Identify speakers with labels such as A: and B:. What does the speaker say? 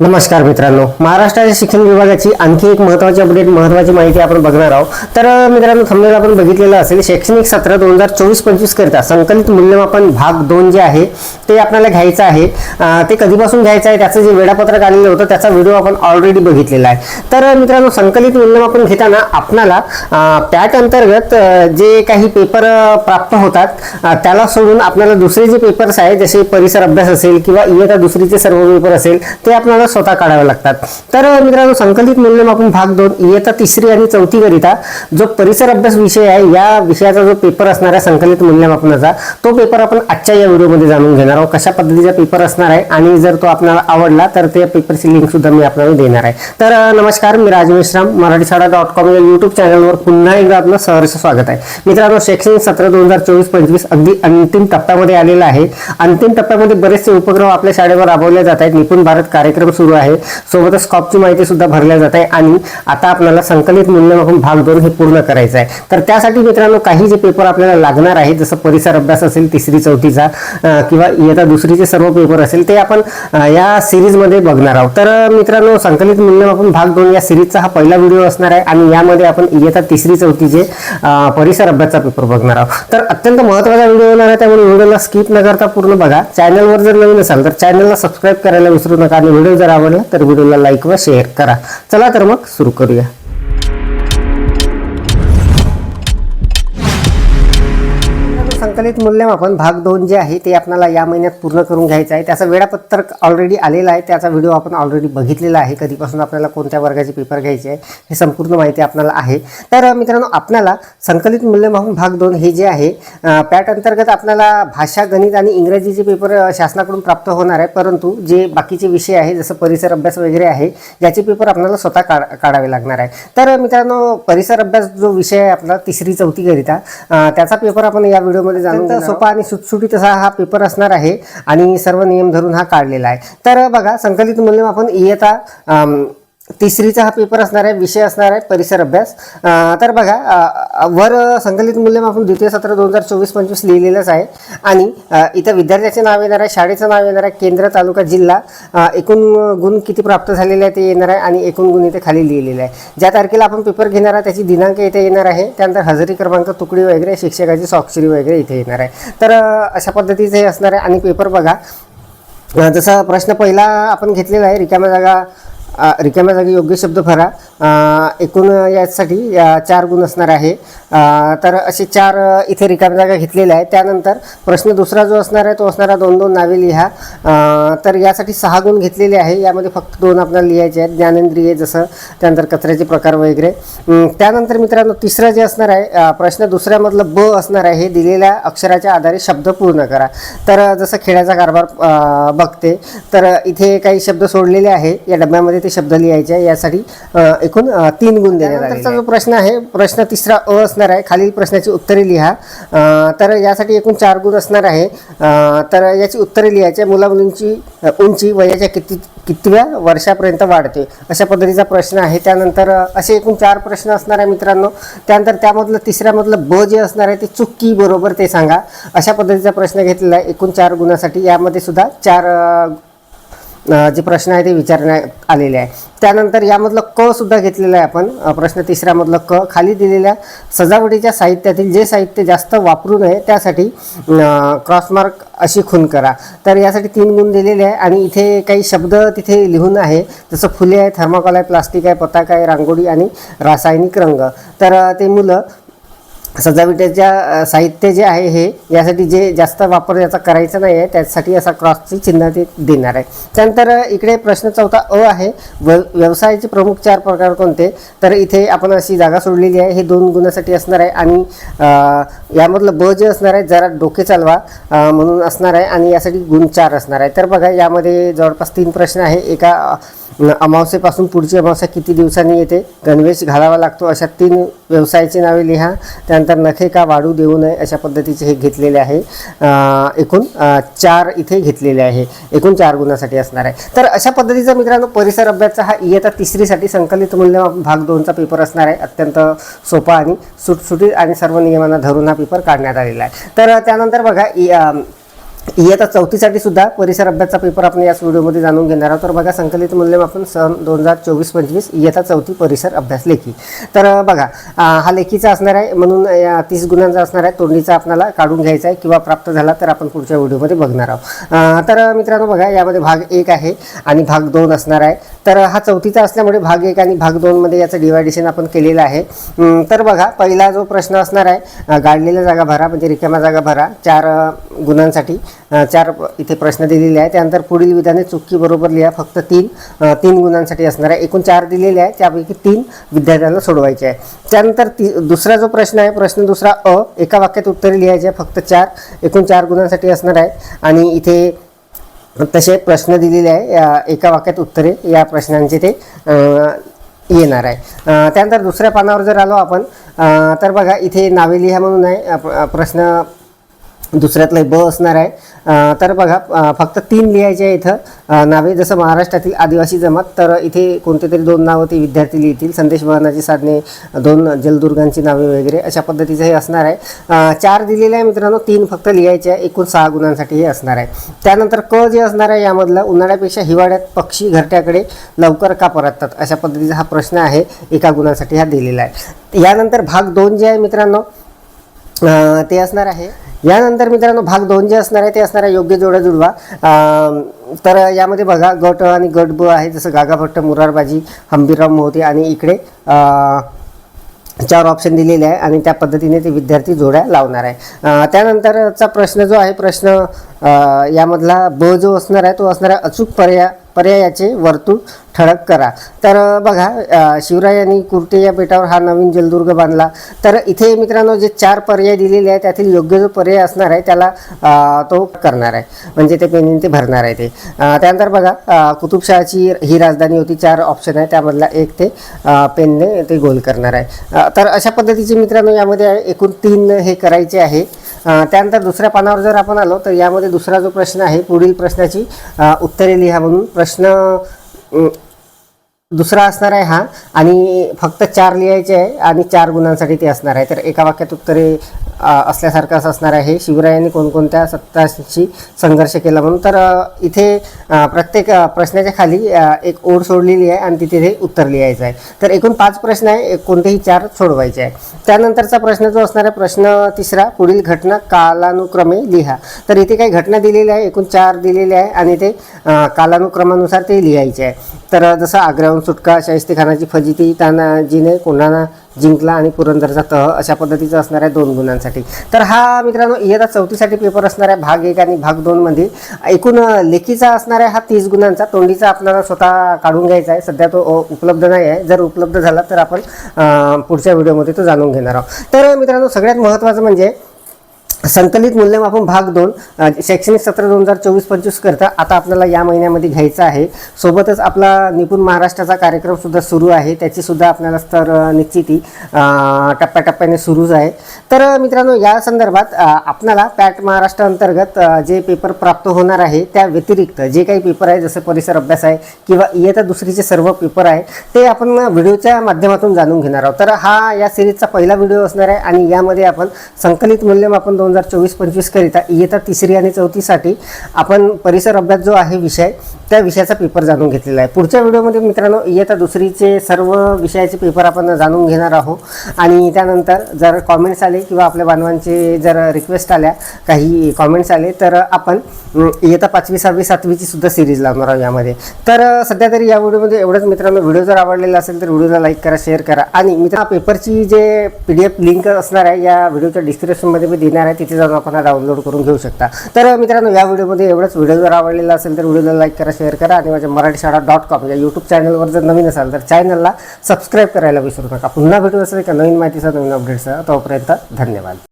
A: नमस्कार मित्रांनो. महाराष्ट्राच्या शिक्षण विभागाची आणखी एक महत्त्वाची अपडेट महत्त्वाची माहिती आपण बघणार आहोत. तर मित्रांनो थंबनेल आपण बघितलेलं असेल शैक्षणिक सत्र दोन हजार चोवीस पंचवीस करिता संकलित मूल्यमापन भाग दोन जे आहे ते आपल्याला घ्यायचं आहे. ते कधीपासून घ्यायचं आहे त्याचं जे वेळापत्रक आलेलं होतं त्याचा व्हिडिओ आपण ऑलरेडी बघितलेला आहे. तर मित्रांनो संकलित मूल्यमापन घेताना आपणाला पॅट अंतर्गत जे काही पेपर प्राप्त होतात त्याला सोडून आपल्याला दुसरे जे पेपर्स आहेत जसे परिसर अभ्यास असेल किंवा इयता दुसरीचे सर्व पेपर असेल ते आपल्याला स्वतः काढावे लागतात. तर मित्रांनो संकलित मूल्यमापन भाग दोन इयत्ता तिसरी आणि चौथी करिता जो परिसर अभ्यास विषय आहे या विषयाचा जो पेपर असणार आहे संकलित मूल्यमापनाचा तो पेपर आपण आजच्या या व्हिडिओमध्ये जाणून घेणार आहोत कशा पद्धतीचा पेपर असणार आहे आणि जर तो आपल्याला आवडला तर त्या पेपरची लिंक सुद्धा मी आपल्याला देणार आहे. तर नमस्कार मी राज मेश्राम मराठी शाळा डॉट कॉम या युट्यूब चॅनलवर पुन्हा एकदा आपलं सहर्ष स्वागत आहे. मित्रांनो शैक्षणिक सत्र दोन हजार चोवीस पंचवीस अगदी अंतिम टप्प्यामध्ये आलेला आहे. अंतिम टप्प्यामध्ये बरेचसे उपक्रम आपल्या शाळेवर राबवले जात आहेत. निपुण भारत कार्यक्रम सुरू आहे. सोबतच स्कॉपची माहिती सुद्धा भरल्या जात आहे आणि आता आपल्याला संकलित मूल्यमापन भाग दोन हे पूर्ण करायचं आहे. तर त्यासाठी मित्रांनो काही जे पेपर आपल्याला लागणार आहे जसं परिसर अभ्यास असेल तिसरी चौथीचा किंवा इयत्ता दुसरीचे सर्व पेपर असेल ते आपण या सिरीजमध्ये बघणार आहोत. तर मित्रांनो संकलित मूल्यमापन भाग दोन या सिरीजचा हा पहिला व्हिडिओ असणार आहे आणि यामध्ये आपण इयत्ता तिसरी चौथीचे परिसर अभ्यासचा पेपर बघणार आहोत. तर अत्यंत महत्त्वाचा व्हिडिओ होणार आहे त्यामुळे व्हिडिओला स्किप न करता पूर्ण बघा. चॅनलवर जर नवीन असाल तर चॅनलला सबस्क्राईब करायला विसरू नका आणि व्हिडिओ जर आवडला तर व्हिडिओला लाईक व शेअर करा. चला तर मग सुरू करूया. संकलित मूल्यमापन भाग दोन जे आहे ते आपल्याला या महिन्यात पूर्ण करून घ्यायचं आहे. त्याचं वेळापत्रक ऑलरेडी आलेलं आहे. त्याचा व्हिडिओ आपण ऑलरेडी बघितलेला आहे. कधीपासून आपल्याला कोणत्या वर्गाचे पेपर घ्यायचे आहे हे संपूर्ण माहिती आपल्याला आहे. तर मित्रांनो आपल्याला संकलित मूल्यमापन भाग दोन हे जे आहे पॅट अंतर्गत आपल्याला भाषा गणित आणि इंग्रजीचे पेपर शासनाकडून प्राप्त होणार आहे. परंतु जे बाकीचे विषय आहे जसं परिसर अभ्यास वगैरे आहे ज्याचे पेपर आपल्याला स्वतः काढ काढावे लागणार आहे. तर मित्रांनो परिसर अभ्यास जो विषय आहे आपला तिसरी चौथीकरिता त्याचा पेपर आपण या व्हिडिओमध्ये घेणार सोपा आणि सुटसुटीत असा हा पेपर असणार आहे आणि सर्व नियम धरून हा काढलेला आहे. तर बघा संकलित मूल्यमापन इयत्ता अं, तिसरीचा हा पेपर असणार आहे विषय असणार आहे परिसर अभ्यास. तर बघा वर संकलित मूल्यमापन द्वितीय सत्र दोन हजार चोवीस पंचवीस लिहिलेलंच आहे. आणि इथं विद्यार्थ्याचे नाव येणार आहे शाळेचं नाव येणार आहे केंद्र तालुका जिल्हा. एकूण गुण किती प्राप्त झालेले आहे ते येणार आहे आणि एकूण गुण इथे खाली लिहिलेले आहे. ज्या तारखेला आपण पेपर घेणार आहे त्याची दिनांक इथे येणार आहे. त्यानंतर हजेरी क्रमांक तुकडी वगैरे शिक्षकाची स्वाक्षरी वगैरे इथे येणार आहे. तर अशा पद्धतीचं हे असणार आहे. आणि पेपर बघा. जसा प्रश्न पहिला आपण घेतलेला आहे रिकाम्या जागा रिकाम्या जागी योग्य शब्द भरा. एकूण यासाठी चार गुण असणार आहे. तर असे चार इथे रिकाम्या जागा घेतलेल्या आहेत. त्यानंतर प्रश्न दुसरा जो असणार आहे तो असणारा दोन दोन नावे लिहा. तर यासाठी सहा गुण घेतलेले आहे. यामध्ये फक्त दोन आपल्याला लिहायचे आहेत. ज्ञानेंद्रिय जसं त्यानंतर कचऱ्याचे प्रकार वगैरे. त्यानंतर मित्रांनो तिसरं जे असणार आहे प्रश्न दुसऱ्यामधलं ब असणार आहे हे दिलेल्या अक्षराच्या आधारे शब्द पूर्ण करा. तर जसं खेळाचा कारभार बघते तर इथे काही शब्द सोडलेले आहे. या डब्यामध्ये ते शब्द लिहायचे आहे. यासाठी एकूण तीन गुण देण्यात आलेले जो प्रश्न आहे प्रश्न तिसरा अ असणार आहे. खालील प्रश्नाची उत्तरे लिहा. तर यासाठी एकूण चार गुण असणार आहे. तर याची उत्तरे लिहायची आहे. मुला मुलींची अ, उंची वयाच्या किती कितव्या वर्षापर्यंत वाढते अशा पद्धतीचा प्रश्न आहे. त्यानंतर असे एकूण चार प्रश्न असणार आहे मित्रांनो. त्यानंतर त्यामधलं तिसऱ्यामधलं ब जे असणार आहे ते चुकी बरोबर ते सांगा. अशा पद्धतीचा प्रश्न घेतलेला आहे. एकूण चार गुणासाठी. यामध्ये सुद्धा चार जे प्रश्न आहे ते विचारण्यात आलेले आहे. त्यानंतर यामधलं क सुद्धा घेतलेलं आहे आपण. प्रश्न तिसऱ्यामधलं क. खाली दिलेल्या सजावटीच्या साहित्यातील जे साहित्य जास्त वापरू नये त्यासाठी क्रॉसमार्क अशी खून करा. तर यासाठी तीन गुण दिलेले आहे आणि इथे काही शब्द तिथे लिहून आहे. जसं फुले आहे थर्माकॉल आहे प्लास्टिक आहे पताका आहे रांगोळी आणि रासायनिक रंग. तर ते मुलं सजावटीच्या साहित्य जे आहे हे यासाठी जे जास्त वापर याचा करायचा नाही आहे त्यासाठी असा क्रॉसची चिन्ह ते देणार आहे. त्यानंतर इकडे प्रश्न चौथा अ आहे व व्यवसायाचे प्रमुख चार प्रकार कोणते? तर इथे आपण अशी जागा सोडलेली आहे हे दोन गुणासाठी असणार आहे आणि यामधलं ब जे असणार आहे जरा डोके चालवा म्हणून असणार आहे आणि यासाठी गुण चार असणार आहे. तर बघा यामध्ये जवळपास तीन प्रश्न आहे. एका अमावस्येपासून पुढची अमावस्या किती दिवसांनी येते? गणवेश घालावा लागतो अशा तीन व्यवसायाची नावे लिहा. त्यानंतर नखे का वाढू देऊ नये अशा पद्धतीचे हे घेतलेले आहे. एकूण चार इथे घेतलेले आहे. एकूण चार गुणासाठी असणार आहे. तर अशा पद्धतीचा मित्रांनो परिसर अभ्यासचा हा इयत्ता तिसरीसाठी संकलित मूल्य भाग दोनचा पेपर असणार आहे. अत्यंत सोपा आणि सुटसुटीत आणि सर्व नियमांना धरून हा पेपर काढण्यात आलेला आहे. तर त्यानंतर बघा इ- इयत्ता चौथीसाठी सुद्धा परिसर अभ्यासचा पेपर आपण याच व्हिडिओमध्ये जाणून घेणार आहोत. तर बघा संकलित मूल्यमापन सन दोन हजार चोवीस पंचवीस इयत्ता चौथी परिसर अभ्यास लेखी. तर बघा हा लेखीचा असणार आहे. म्हणून या तीस गुणांचा असणार आहे. तोंडीचा आपल्याला काढून घ्यायचा आहे किंवा प्राप्त झाला तर आपण पुढच्या व्हिडिओमध्ये बघणार आहोत. तर मित्रांनो बघा यामध्ये भाग एक आहे आणि भाग दोन असणार आहे. तर हा चौथीचा असल्यामुळे भाग एक आणि भाग दोनमध्ये याचं डिवायडेशन आपण केलेलं आहे. तर बघा पहिला जो प्रश्न असणार आहे गाडलेल्या जागा भरा म्हणजे रिकाम्या जागा भरा चार गुणांसाठी. चार इथे प्रश्न दिलेले आहे त्यानंतर पुढील विधाने चुकी बरोबर लिहा. फक्त तीन तीन गुणांसाठी असणार आहे एकूण चार दिलेले आहे त्यापैकी तीन विद्यार्थ्यांना सोडवायचे आहे त्यानंतर ती दुसरा जो प्रश्न आहे प्रश्न दुसरा अ एका वाक्यात उत्तरे लिहायचे आहे फक्त चार एकूण चार गुणांसाठी असणार आहे आणि इथे तसे प्रश्न दिलेले आहे. या एका वाक्यात उत्तरे या प्रश्नांचे ते येणार आहे. त्यानंतर दुसऱ्या पानावर जर आलो आपण तर बघा इथे नावे लिहा म्हणून आहे. प्रश्न दुसऱ्यातलं ब असणार आहे. तर बघा फक्त तीन लिहायचे आहे इथं. नावे जसं महाराष्ट्रातील आदिवासी जमात तर इथे कोणते तरी दोन नावं ते विद्यार्थी लिहितील. संदेश वहनाची साधने दोन जलदुर्गांची नावे वगैरे अशा पद्धतीचं हे असणार आहे. चार दिलेले आहे मित्रांनो तीन फक्त लिहायचे आहे. एकूण सहा गुणांसाठी हे असणार आहे. त्यानंतर क जे असणार आहे यामधलं उन्हाळ्यापेक्षा हिवाळ्यात पक्षी घरट्याकडे लवकर का परततात? अशा पद्धतीचा हा प्रश्न आहे. एका गुणांसाठी हा दिलेला आहे. यानंतर भाग दोन जे आहे मित्रांनो ते असणार आहे. यानंतर मित्रांनो भाग दोन जे असणार आहे ते असणार आहे योग्य जोड्या जुडवा. तर यामध्ये बघा गट आणि गट ब आहे जसं गागा भट्ट मुरारबाजी हंबीरराव मोहते आणि इकडे चार ऑप्शन दिलेले आहे आणि त्या पद्धतीने ते विद्यार्थी जोड्या लावणार आहे. त्यानंतरचा प्रश्न जो आहे प्रश्न यामधला ब जो असणार आहे तो असणार आहे अचूक पर्याय पर्यायाचे वर्तुळ ठळक करा. तर बघा शिवरायांनी कुर्टे या बेटावर हा नवीन जलदुर्ग बांधला. तर इथे मित्रांनो जे चार पर्याय दिलेले आहे त्यातील योग्य जो पर्याय असणार आहे त्याला तो करणार आहे. म्हणजे ते पेनने ते भरणार आहे ते. त्यानंतर बघा कुतुबशहाची ही राजधानी होती चार ऑप्शन आहे. त्यामधला एक ते पेनने ते गोल करणार आहे. तर अशा पद्धतीचे मित्रांनो यामध्ये एकूण तीन हे करायचे आहे. त्यानंतर दुसऱ्या पानावर जर आपण आलो तर यामध्ये दुसरा जो प्रश्न आहे पुढील प्रश्नाची उत्तरे लिहा म्हणून. प्रश्न दुसरा असणार आहे हा आणि फक्त चार लिहायचे आहे आणि चार गुणांसाठी ते असणार आहे. तर एका वाक्यात उत्तरे असल्यासारखाच असल्यासारखं असं असणार आहे. शिवरायांनी कोणकोणत्या सत्ताशी संघर्ष केला म्हणून. तर इथे प्रत्येक प्रश्नाच्या खाली एक ओढ सोडलेली आहे आणि तिथे ते उत्तर लिहायचं आहे. तर एकूण पाच प्रश्न आहे. कोणतेही चार सोडवायचे आहे. त्यानंतरचा प्रश्न जो असणार आहे प्रश्न तिसरा पुढील घटना कालानुक्रमे लिहा. तर इथे काही घटना दिलेल्या आहे. एकूण चार दिलेले आहे आणि ते कालानुक्रमानुसार ते लिहायचे आहे. तर जसं आग्र्याहून सुटका शाहिस्तेखानाची फजिती तानाजीने कोणाला जिंकला आणि पुरंदरचा तह अशा पद्धतीचं असणार आहे दोन गुणांसाठी. तर हा मित्रांनो इयत्ता चौथीसाठी पेपर असणार आहे भाग एक आणि भाग दोनमध्ये एकूण लेखीचा असणार आहे हा तीस गुणांचा. तोंडीचा आपल्याला स्वतः काढून घ्यायचा आहे. सध्या तो उपलब्ध नाही आहे. जर उपलब्ध झाला तर आपण पुढच्या व्हिडिओमध्ये तो जाणून घेणार आहोत. तर मित्रांनो सगळ्यात महत्त्वाचं म्हणजे संकलित मूल्यमापन भाग दोन शैक्षणिक सत्र दोन हजार चोवीस पंचवीस करता आता आपल्याला या महिन्यामध्ये घ्यायचं आहे. सोबतच आपला निपुण महाराष्ट्राचा कार्यक्रम सुद्धा सुरू आहे. त्याची सुद्धा आपल्याला स्तर निश्चिती टप्प्याटप्प्याने सुरूच आहे. तर मित्रांनो या संदर्भात अ, आपल्याला पॅट महाराष्ट्र अंतर्गत जे पेपर प्राप्त होणार आहे त्या व्यतिरिक्त जे काही पेपर आहे जसं परिसर अभ्यास आहे किंवा इयत्ता दुसरीचे सर्व पेपर आहे ते आपण व्हिडिओच्या माध्यमातून जाणून घेणार आहोत. तर हा या सिरीजचा पहिला व्हिडिओ असणार आहे आणि यामध्ये आपण संकलित मूल्यमापन दोन हजार चोवीस पंचवीसकरिता इयत्ता तिसरी आणि चौथीसाठी आपण परिसर अभ्यास जो आहे विषय त्या विषयाचा पेपर जाणून घेतलेला आहे. पुढच्या व्हिडिओमध्ये मित्रांनो इयत्ता दुसरीचे सर्व विषयाचे पेपर आपण जाणून घेणार आहोत. आणि त्यानंतर जर कॉमेंट्स आले किंवा आपल्या बांधवांचे जर रिक्वेस्ट आल्या काही कॉमेंट्स आले तर आपण इयत्ता पाचवी सहावी सातवीची सुद्धा सिरीज लावणार आहोत यामध्ये. तर सध्या तरी या व्हिडिओमध्ये एवढंच मित्रांनो. व्हिडिओ जर आवडलेला असेल तर व्हिडिओला लाईक करा शेअर करा. आणि मित्र पेपरची J P D F link असणार आहे या व्हिडिओच्या डिस्क्रिप्शनमध्ये मी देणार आहे. तिथे जाऊन आपण डाउनलोड करून घेऊ शकता. तर मित्रांनो या व्हिडिओमध्ये एवढंच. व्हिडिओ जर आवडलेला असेल तर व्हिडिओला लाईक करा शेअर करा आणि माझ्या मराठी शाळा डॉट कॉम या यूट्यूब चॅनलवर जर नवीन असाल तर चॅनलला सबस्क्राईब करायला विसरू नका. पुन्हा भेटू असेल एका नवीन माहितीचा नवीन अपडेटचा तोपर्यंत धन्यवाद.